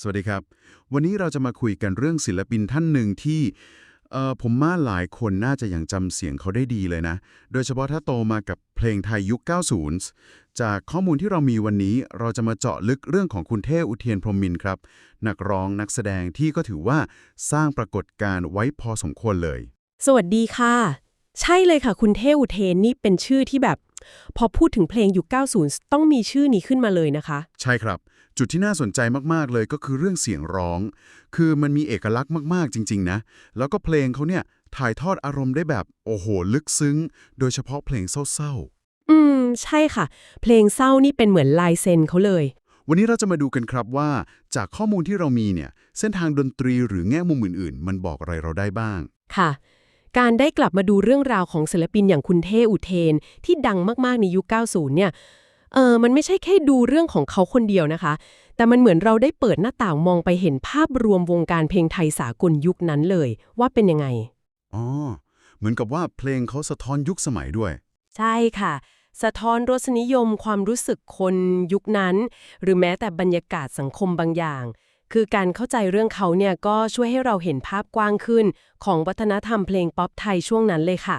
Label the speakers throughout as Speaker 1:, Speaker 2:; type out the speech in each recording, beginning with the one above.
Speaker 1: สวัสดีครับ วันนี้เราจะมาคุยกันเรื่องศิลปินท่านหนึ่งที่เอ่อผมว่าหลายคนน่าจะยังจำเสียงเขาได้ดีเลยนะ โดยเฉพาะถ้าโตมากับเพลงไทยยุค 90 จากข้อมูลที่เรามีวันนี้เราจะมาเจาะลึกเรื่องของคุณเท่อุเทียนพรหมมินทร์ครับ นักร้องนักแสดงที่ก็ถือว่าสร้างปรากฏการณ์ไว้พอสมควรเลย
Speaker 2: สวัสดีค่ะ ใช่เลยค่ะ คุณเทอุเทนนี่เป็นชื่อที่แบบ พอพูดถึงเพลงยุค 90 ต้องมีชื่อนี้ขึ้นมาเลยนะคะ
Speaker 1: ใช่ครับ จุดที่น่าสนใจมาก ๆ เลยก็คือเรื่องเสียงร้อง คือมันมีเอกลักษณ์มาก ๆ จริง ๆ นะ แล้วก็เพลงเขาเนี่ยถ่ายทอดอารมณ์ได้แบบ โอ้โห ลึกซึ้ง โดยเฉพาะเพลงเศร้า
Speaker 2: อืม ใช่ค่ะ เพลงเศร้านี่เป็นเหมือนลายเซ็นเขาเลย
Speaker 1: ๆวันนี้เราจะมาดูกันครับว่า จากข้อมูลที่เรามีเนี่ย เส้นทางดนตรีหรือแง่มุมอื่น ๆ มันบอกอะไรเราได้บ้าง
Speaker 2: ค่ะ การได้กลับมาดูเรื่องราวของศิลปินอย่างคุณเทอุเทน ที่ดังมาก ๆ ในยุค 90 เนี่ย เออมันไม่ใช่แค่ดูเรื่องของเขาคนเดียวนะคะ แต่มันเหมือนเราได้เปิดหน้าต่างมองไปเห็นภาพรวมวงการเพลงไทยสากลยุคนั้นเลย ว่าเป็นยังไง
Speaker 1: อ๋อ เหมือนกับว่าเพลงเขาสะท้อนยุคสมัยด้วย
Speaker 2: ใช่ค่ะ สะท้อนรสนิยมความรู้สึกคนยุคนั้น หรือแม้แต่บรรยากาศสังคมบางอย่าง คือการเข้าใจเรื่องเขาเนี่ยก็ช่วยให้เราเห็นภาพกว้างขึ้น ของวัฒนธรรมเพลงป๊อปไทยช่วงนั้นเลยค่ะ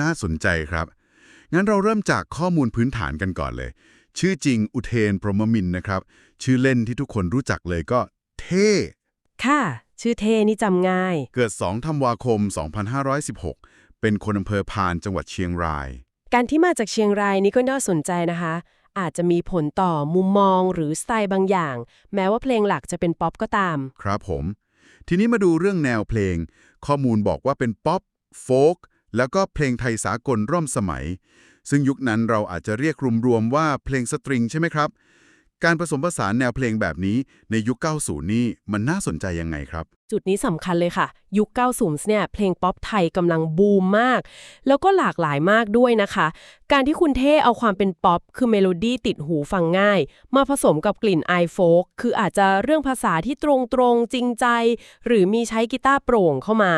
Speaker 1: น่าสนใจครับ งั้นเราเริ่มจากข้อมูลพื้นฐานกันก่อนเลย ชื่อจริงอุเทนพรหมมินทร์นะครับ ชื่อเล่นที่ทุกคนรู้จักเลยก็เท่
Speaker 2: ค่ะ ชื่อเทนี่จำง่าย
Speaker 1: เกิด 2 ธันวาคม 2516 เป็นคนอำเภอพานจังหวัดเชียงราย
Speaker 2: การที่มาจากเชียงรายนี่ก็น่าสนใจนะคะ อาจจะมีผลต่อมุมมองหรือสไตล์บางอย่าง แม้ว่าเพลงหลักจะเป็นป๊อปก็ตาม
Speaker 1: ครับผม ทีนี้มาดูเรื่องแนวเพลง ข้อมูลบอกว่าเป็นป๊อปโฟล์ก แล้วก็เพลงไทยสากลร่วมสมัย ซึ่งยุคนั้นเราอาจจะเรียกรวมๆว่าเพลงสตริงใช่ไหมครับ การผสมผสานแนวเพลงแบบนี้ในยุค 90 นี่มันน่าสนใจยังไงครับ
Speaker 2: จุดนี้สำคัญเลยค่ะ ยุค 90 เนี่ย เพลงป๊อปไทยกำลังบูมมาก แล้วก็หลากหลายมากด้วยนะคะ การที่คุณเท่เอาความเป็นป๊อป คือเมโลดี้ติดหูฟังง่าย มาผสมกับกลิ่นไอโฟกคืออาจจะเรื่องภาษาที่ตรงๆจริงใจ หรือมีใช้กีตาร์โปร่งเข้ามา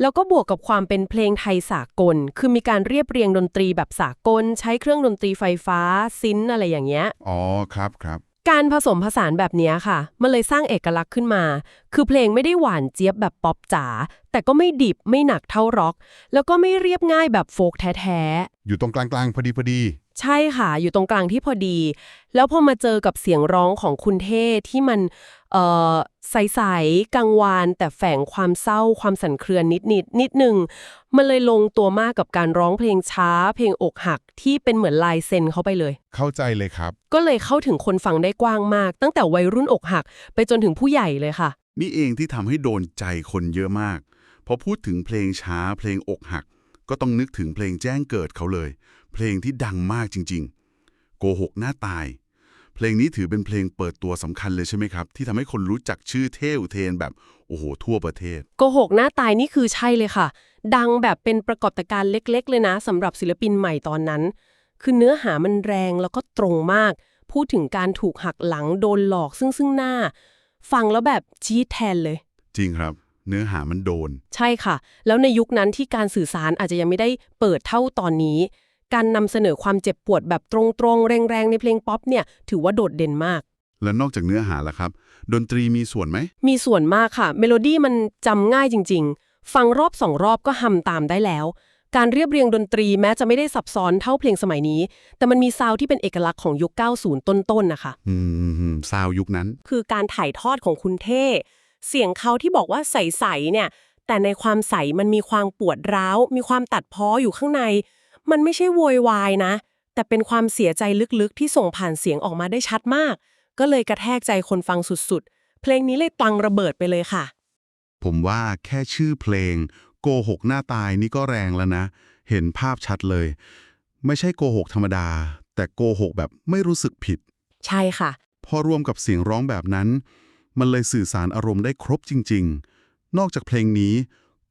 Speaker 2: แล้วก็บวกกับความเป็นเพลงไทยสากล คือมีการเรียบเรียงดนตรีแบบสากล ใช้เครื่องดนตรีไฟฟ้าซินอะไรอย่างเงี้ย
Speaker 1: อ๋อ ครับครับ
Speaker 2: การผสมผสานแบบเนี้ยค่ะ มันเลยสร้างเอกลักษณ์ขึ้นมา คือเพลงไม่ได้หวานเจี๊ยบแบบป๊อปจ๋า แต่ก็ไม่ดิบไม่หนักเท่าร็อก แล้วก็ไม่เรียบง่ายแบบโฟกแท้
Speaker 1: อยู่ตรงกลางๆพอดีพอดี
Speaker 2: ๆใช่ค่ะ อยู่ตรงกลางที่พอดี แล้วพอมาเจอกับเสียงร้องของคุณเท่ที่มันเอ่อ ใสๆกังวานแต่แฝงความเศร้าความสั่นเครือนิดนิดๆนิดหนึ่งมันเลยลงตัวมากกับการร้องเพลงช้า เพลงอกหักที่เป็นเหมือนลายเซ็นเขาไปเลย
Speaker 1: เข้าใจเลยครับ
Speaker 2: ก็เลยเข้าถึงคนฟังได้กว้างมาก ตั้งแต่วัยรุ่นอกหัก ไปจนถึงผู้ใหญ่เลยค่ะ
Speaker 1: นี่เองที่ทำให้โดนใจคนเยอะมากพอพูดถึงเพลงช้า เพลงอกหัก ก็ต้องนึกถึงเพลงแจ้งเกิดเขาเลย เพลงที่ดังมากจริง ๆ โกหกหน้าตาย เพลงนี้ถือเป็นเพลงเปิดตัวสำคัญเลยใช่ไหมครับ ที่ทำให้คนรู้จักชื่อเท่อุเทนแบบ โอ้โห ทั่วประเทศ
Speaker 2: โกหกหน้าตายนี่คือใช่เลยค่ะ ดังแบบเป็นประกอบการณ์เล็ก ๆ เลยนะสำหรับศิลปินใหม่ตอนนั้น คือเนื้อหามันแรงแล้วก็ตรงมาก พูดถึงการถูกหักหลังโดนหลอกซึ่งซึ่งหน้า ฟังแล้วแบบชี้แทนเลย
Speaker 1: จริงครับเนื้อหามันโดน
Speaker 2: ใช่ค่ะ แล้วในยุคนั้นที่การสื่อสารอาจจะยังไม่ได้เปิดเท่าตอนนี้ การนำเสนอความเจ็บปวดแบบตรงๆ แรงๆ ในเพลงป๊อปเนี่ยถือว่าโดดเด่นมาก
Speaker 1: และนอกจากเนื้อหาล่ะครับ ดนตรีมีส่วนไหม
Speaker 2: มีส่วนมากค่ะ เมโลดี้มันจำง่ายจริง ๆ ฟังรอบสองรอบก็ฮัมตามได้แล้ว การเรียบเรียงดนตรีแม้จะไม่ได้ซับซ้อนเท่าเพลงสมัยนี้ แต่มันมีซาวด์ที่เป็นเอกลักษณ์ของยุค 90 ต้นๆนะคะ
Speaker 1: อืมซาวยุคนั้น
Speaker 2: คือการถ่ายทอดของคุณเท่ เสียงเขาที่บอกว่าใสๆเนี่ย แต่ในความใสมันมีความปวดร้าว มีความตัดพ้ออยู่ข้างใน มันไม่ใช่โวยวายนะ แต่เป็นความเสียใจลึกๆ ที่ส่งผ่านเสียงออกมาได้ชัดมาก ก็เลยกระแทกใจคนฟังสุดๆ เพลงนี้เลยตังระเบิดไปเลยค่ะ
Speaker 1: ผมว่าแค่ชื่อเพลง โกหกหน้าตายนี่ก็แรงแล้วนะ เห็นภาพชัดเลย ไม่ใช่โกหกธรรมดา แต่โกหกแบบไม่รู้สึกผิด
Speaker 2: ใช่ค่ะ
Speaker 1: พอรวมกับเสียงร้องแบบนั้น มันเลยสื่อสารอารมณ์ได้ครบจริง ๆ นอกจากเพลงนี้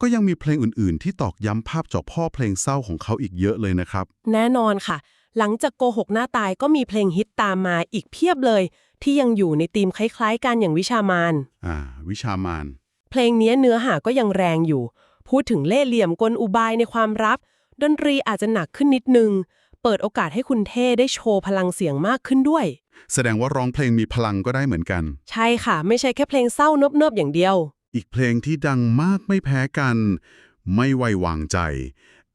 Speaker 1: ก็ยังมีเพลงอื่น ๆ ที่ตอกย้ำภาพเจาะพ่อเพลงเศร้าของเขาอีกเยอะเลยนะครับ
Speaker 2: แน่นอนค่ะ หลังจากโกหกหน้าตายก็มีเพลงฮิตตามมาอีกเพียบเลย ที่ยังอยู่ในธีมคล้าย ๆ กันอย่างวิชามาน
Speaker 1: อ่า วิชามาน
Speaker 2: เพลงนี้เนื้อหาก็ยังแรงอยู่ พูดถึงเล่ห์เหลี่ยมกลอุบายในความรักดนตรีอาจจะหนักขึ้นนิดนึง เปิดโอกาสให้คุณเท่ได้โชว์พลังเสียงมากขึ้นด้วย
Speaker 1: แสดงว่าร้องเพลงมีพลังก็ได้เหมือนกัน
Speaker 2: ใช่ค่ะ ไม่ใช่แค่เพลงเศร้าเนิบๆอย่างเดียว
Speaker 1: อีกเพลงที่ดังมากไม่แพ้กัน ไม่ไววางใจ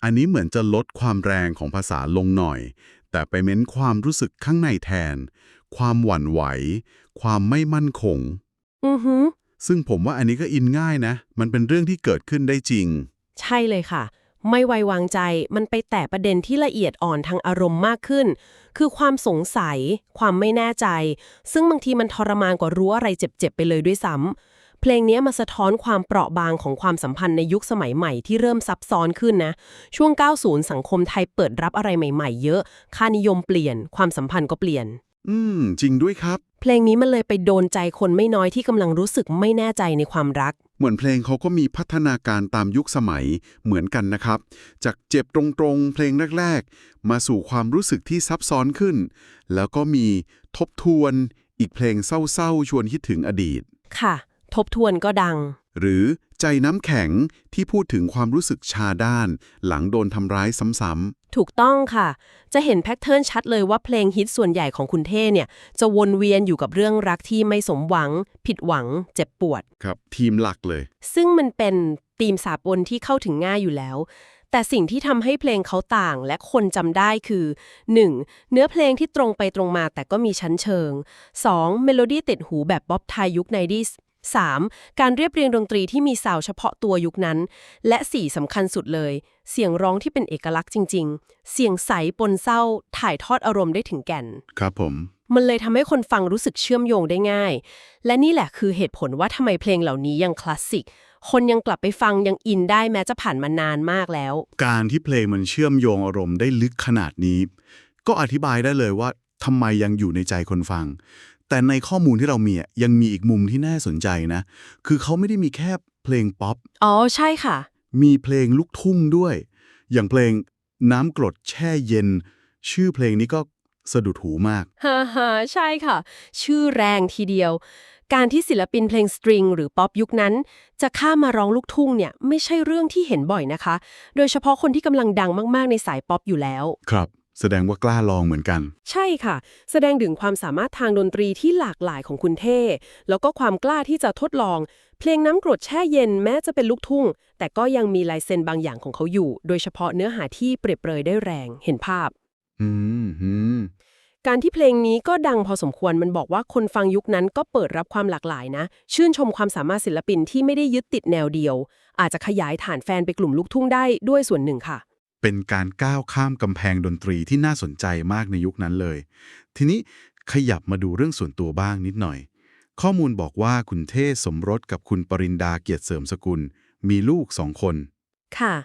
Speaker 1: อันนี้เหมือนจะลดความแรงของภาษาลงหน่อย แต่ไปเม้นความรู้สึกข้างในแทน ความหวั่นไหว ความไม่มั่นคง
Speaker 2: อือหือ
Speaker 1: ซึ่งผมว่าอันนี้ก็อินง่ายนะ มันเป็นเรื่องที่เกิดขึ้นได้จริง
Speaker 2: ใช่เลยค่ะ ไม่ไววางใจ มันไปแตะประเด็นที่ละเอียดอ่อนทางอารมณ์มากขึ้น คือความสงสัย ความไม่แน่ใจ ซึ่งบางทีมันทรมานกว่ารู้อะไรเจ็บๆไปเลยด้วยซ้ำ เพลงนี้มาสะท้อนความเปราะบางของความสัมพันธ์ในยุคสมัยใหม่ที่เริ่มซับซ้อนขึ้นนะ ช่วง 90 สังคมไทยเปิดรับอะไรใหม่ ๆ เยอะ ค่านิยมเปลี่ยน ความสัมพันธ์ก็เปลี่ยน
Speaker 1: อืม จริงด้วยครับ
Speaker 2: เพลงนี้มันเลยไปโดนใจคนไม่น้อยที่กำลังรู้สึกไม่แน่ใจในความรัก
Speaker 1: เหมือนเพลงเขาก็มีพัฒนาการตามยุคสมัยเหมือนกันนะครับ จากเจ็บตรงๆ เพลงแรก ๆ มาสู่ความรู้สึกที่ซับซ้อนขึ้น แล้วก็มีทบทวน อีกเพลงเศร้าๆ ชวนคิดถึงอดีต
Speaker 2: ค่ะ ทบทวนก็ดัง
Speaker 1: หรือใจน้ำแข็งที่พูดถึงความรู้สึกชาด้าน หลังโดนทำร้ายซ้ำ
Speaker 2: ถูกต้องค่ะ จะเห็นแพทเทิร์นชัดเลยว่าเพลงฮิตส่วนใหญ่ของคุณเท่เนี่ย จะวนเวียนอยู่กับเรื่องรักที่ไม่สมหวัง ผิดหวัง เจ็บปวด
Speaker 1: ๆครับ ทีมหลักเลย
Speaker 2: ซึ่งมันเป็นธีมสากลที่เข้าถึงง่ายอยู่แล้ว แต่สิ่งที่ทำให้เพลงเขาต่างและคนจำได้คือ 1. เนื้อเพลงที่ตรงไปตรงมาแต่ก็มีชั้นเชิง 2. เมโลดี้ติดหูแบบบ๊อบไทยยุคไนดี้ 3. การเรียบเรียงดนตรีที่มีซาวด์เฉพาะตัวยุคนั้น และ 4. สำคัญสุดเลย เสียงร้องที่เป็นเอกลักษณ์จริง ๆ เสียงใสปนเศร้า ถ่ายทอดอารมณ์ได้ถึงแก่น
Speaker 1: ครับผม
Speaker 2: มันเลยทำให้คนฟังรู้สึกเชื่อมโยงได้ง่าย และนี่แหละคือเหตุผลว่าทำไมเพลงเหล่านี้ยังคลาสสิก คนยังกลับไปฟังยังอินได้แม้จะผ่านมานานมากแล้ว
Speaker 1: การที่เพลงมันเชื่อมโยงอารมณ์ได้ลึกขนาดนี้ ก็อธิบายได้เลยว่าทำไมยังอยู่ในใจคนฟัง แต่ในข้อมูลที่เรามีอะยังมีอีกมุมที่น่าสนใจนะ คือเขาไม่ได้มีแค่เพลงป๊อป
Speaker 2: อ๋อ ใช่ค่ะ
Speaker 1: มีเพลงลูกทุ่งด้วย อย่างเพลงน้ำกรดแช่เย็น ชื่อเพลงนี้ก็สะดุดหูมาก
Speaker 2: ฮ่าฮ่าใช่ค่ะ ชื่อแรงทีเดียว การที่ศิลปินเพลงสตริงหรือป๊อปยุคนั้น จะข้ามมาร้องลูกทุ่งเนี่ยไม่ใช่เรื่องที่เห็นบ่อยนะคะ โดยเฉพาะคนที่กำลังดังมากๆในสายป๊อปอยู่แล้ว
Speaker 1: ครับ แสดงว่ากล้าลองเหมือนกัน
Speaker 2: ใช่ค่ะ แสดงถึงความสามารถทางดนตรีที่หลากหลายของคุณเท่ แล้วก็ความกล้าที่จะทดลอง เพลงน้ำกรดแช่เย็นแม้จะเป็นลูกทุ่ง แต่ก็ยังมีลายเซ็นบางอย่างของเขาอยู่ โดยเฉพาะเนื้อหาที่เปรียบเปรยได้แรงเห็นภาพ
Speaker 1: อืมอืม
Speaker 2: การที่เพลงนี้ก็ดังพอสมควรมันบอกว่าคนฟังยุคนั้นก็เปิดรับความหลากหลายนะ ชื่นชมความสามารถศิลปินที่ไม่ได้ยึดติดแนวเดียว อาจจะขยายฐานแฟนไปกลุ่มลูกทุ่งได้ด้วยส่วนหนึ่งค่ะ
Speaker 1: เป็นการก้าวข้ามกำแพงดนตรีที่น่าสนใจมากในยุคนั้นเลย ทีนี้ขยับมาดูเรื่องส่วนตัวบ้างนิดหน่อย ข้อมูลบอกว่าคุณเท่สมรสกับคุณปรินดาเกียรติเสริมสกุล มีลูกสองคน
Speaker 2: ค่ะ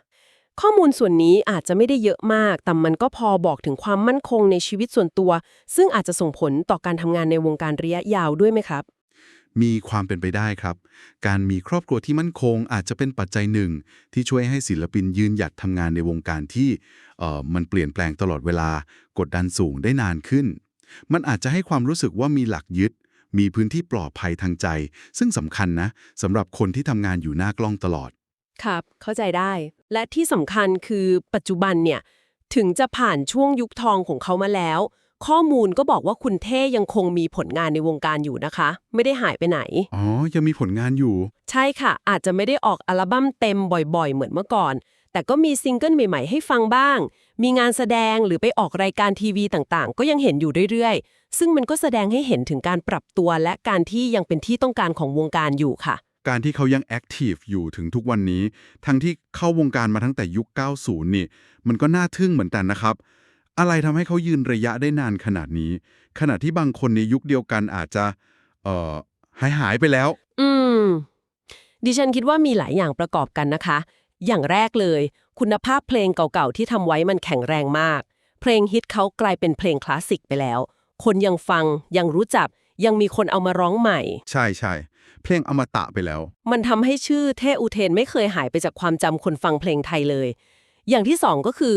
Speaker 2: ข้อมูลส่วนนี้อาจจะไม่ได้เยอะมาก แต่มันก็พอบอกถึงความมั่นคงในชีวิตส่วนตัว ซึ่งอาจจะส่งผลต่อการทำงานในวงการระยะยาวด้วยไหมครับ
Speaker 1: มีความเป็นไปได้ครับ การมีครอบครัวที่มั่นคงอาจจะเป็นปัจจัยหนึ่ง ที่ช่วยให้ศิลปินยืนหยัดทำงานในวงการที่มันเปลี่ยนแปลงตลอดเวลากดดันสูงได้นานขึ้น มันอาจจะให้ความรู้สึกว่ามีหลักยึด มีพื้นที่ปลอดภัยทางใจ ซึ่งสำคัญนะสำหรับคนที่ทำงานอยู่หน้ากล้องตลอด
Speaker 2: ครับ เข้าใจได้ และที่สำคัญคือปัจจุบันเนี่ยถึงจะผ่านช่วงยุคทองของเขามาแล้ว ข้อมูลก็บอกว่าคุณเท่ยังคงมีผลงานในวงการอยู่นะคะ ไม่ได้หายไปไหน
Speaker 1: อ๋อ ยังมีผลงานอยู่
Speaker 2: ใช่ค่ะ อาจจะไม่ได้ออกอัลบั้มเต็มบ่อยๆ เหมือนเมื่อก่อน แต่ก็มีซิงเกิลใหม่ๆ ให้ฟังบ้าง มีงานแสดงหรือไปออกรายการทีวีต่างๆ ก็ยังเห็นอยู่เรื่อยๆ ซึ่งมันก็แสดงให้เห็นถึงการปรับตัวและการที่ยังเป็นที่ต้องการของวงการอยู่ค่ะ
Speaker 1: การที่เขายังแอคทีฟอยู่ถึงทุกวันนี้ ทั้งที่เข้าวงการมาตั้งแต่ยุค 90 นี่ มันก็น่าทึ่งเหมือนกันนะครับ อะไรทำให้เขายืนระยะได้นานขนาดนี้ ขณะที่บางคนในยุคเดียวกันอาจจะ เอ่อหายหายไปแล้ว
Speaker 2: อืม ดิฉันคิดว่ามีหลายอย่างประกอบกันนะคะ อย่างแรกเลย คุณภาพเพลงเก่าๆ ที่ทำไว้มันแข็งแรงมาก เพลงฮิตเขากลายเป็นเพลงคลาสสิกไปแล้ว คนยังฟังยังรู้จัก ยังมีคนเอามาร้องใหม่
Speaker 1: ใช่ใช่เพลงอมตะไปแล้ว
Speaker 2: มันทำให้ชื่อเทอุเทนไม่เคยหายไปจากความจำคนฟังเพลงไทยเลย อย่างที่สองก็คือ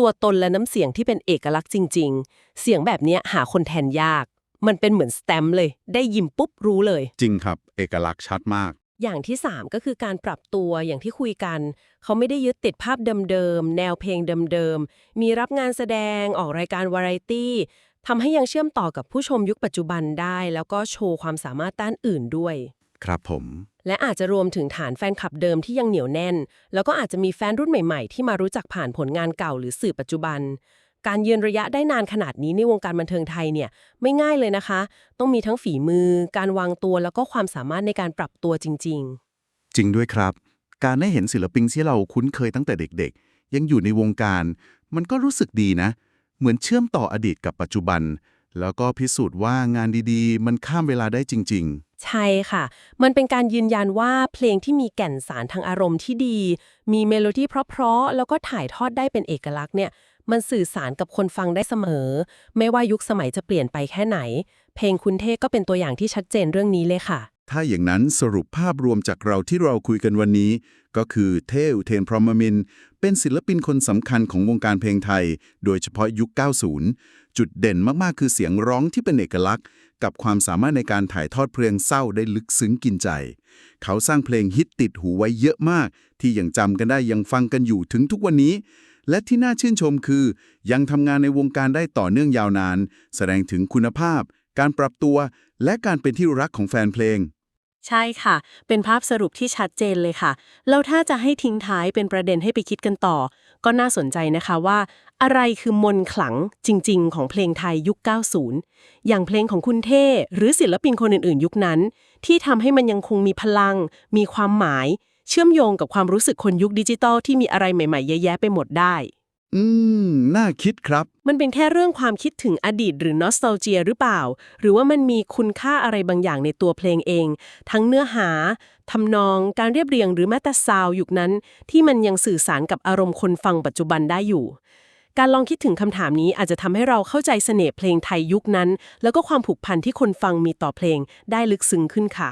Speaker 2: ตัวตนและน้ำเสียงที่เป็นเอกลักษณ์จริง ๆ เสียงแบบเนี้ยหาคนแทนยาก มันเป็นเหมือนสแตมป์เลย ได้ยิมปุ๊บรู้เลย
Speaker 1: จริงครับ เอกลักษณ์ชัดมาก
Speaker 2: อย่างที่ 3 ก็คือการปรับตัวอย่างที่คุยกัน เขาไม่ได้ยึดติดภาพเดิมๆ แนวเพลงเดิมๆ มีรับงานแสดงออกรายการวาไรตี้ทำให้ยังเชื่อมต่อกับผู้ชมยุคปัจจุบันได้ แล้วก็โชว์ความสามารถด้านอื่นด้วย
Speaker 1: ครับผม
Speaker 2: และอาจจะรวมถึงฐานแฟนคลับเดิมที่ยังเหนียวแน่น แล้วก็อาจจะมีแฟนรุ่นใหม่ๆ ที่มารู้จักผ่านผลงานเก่าหรือสื่อปัจจุบัน การยืนระยะได้นานขนาดนี้ในวงการบันเทิงไทยเนี่ยไม่ง่ายเลยนะคะ ต้องมีทั้งฝีมือ การวางตัวแล้วก็ความสามารถในการปรับตัวจริง ๆ
Speaker 3: จริงด้วยครับ การได้เห็นศิลปินที่เราคุ้นเคยตั้งแต่เด็ก ๆ ยังอยู่ในวงการ มันก็รู้สึกดีนะ เหมือนเชื่อมต่ออดีตกับปัจจุบัน แล้วก็พิสูจน์ว่างานดีๆ มันข้ามเวลาได้จริง
Speaker 2: ๆ ใช่ค่ะ มันเป็นการยืนยันว่าเพลงที่มีแก่นสารทางอารมณ์ที่ดี มีเมโลดี้เพราะๆ แล้วก็ถ่ายทอดได้เป็นเอกลักษณ์เนี่ย มันสื่อสารกับคนฟังได้เสมอ ไม่ว่ายุคสมัยจะเปลี่ยนไปแค่ไหน เพลงคุณเทก็เป็นตัวอย่างที่ชัดเจนเรื่องนี้เลยค่ะ
Speaker 1: ถ้าอย่างนั้นสรุปภาพรวมจากเราที่เราคุยกันวันนี้ ก็คือเทอุเทนพรหมมินทร์เป็นศิลปินคนสำคัญของวงการเพลงไทย โดยเฉพาะยุค 90 จุดเด่นมากๆ คือเสียงร้องที่เป็นเอกลักษณ์ กับความสามารถในการถ่ายทอดเพลงเศร้าได้ลึกซึ้งกินใจ เขาสร้างเพลงฮิตติดหูไว้เยอะมาก ที่ยังจำกันได้ยังฟังกันอยู่ถึงทุกวันนี้ และที่น่าชื่นชมคือ ยังทำงานในวงการได้ต่อเนื่องยาวนาน แสดงถึงคุณภาพ การปรับตัว และการเป็นที่รักของแฟนเพลง
Speaker 4: ใช่ค่ะ เป็นภาพสรุปที่ชัดเจนเลยค่ะแล้วถ้าจะให้ทิ้งท้ายเป็นประเด็นให้ไปคิดกันต่อ ก็น่าสนใจนะคะว่า อะไรคือมนขลังจริง ๆ ของเพลงไทยยุค 90 อย่างเพลงของคุณเท่ หรือศิลปินคนอื่น ๆ ยุคนั้น ที่ทำให้มันยังคงมีพลัง มีความหมาย เชื่อมโยงกับความรู้สึกคนยุคดิจิตอลที่มีอะไรใหม่ ๆ เยอะแยะไปหมดได้
Speaker 1: อืม น่าคิดครับ
Speaker 4: มันเป็นแค่เรื่องความคิดถึงอดีตหรือ nostalgia หรือเปล่า หรือว่ามันมีคุณค่าอะไรบางอย่างในตัวเพลงเอง ทั้งเนื้อหาทำนองการเรียบเรียงหรือแม้แต่ซาวด์ยุคนั้น ที่มันยังสื่อสารกับอารมณ์คนฟังปัจจุบันได้อยู่ การลองคิดถึงคำถามนี้อาจจะทำให้เราเข้าใจเสน่ห์เพลงไทยยุคนั้น แล้วก็ความผูกพันที่คนฟังมีต่อเพลงได้ลึกซึ้งขึ้นค่ะ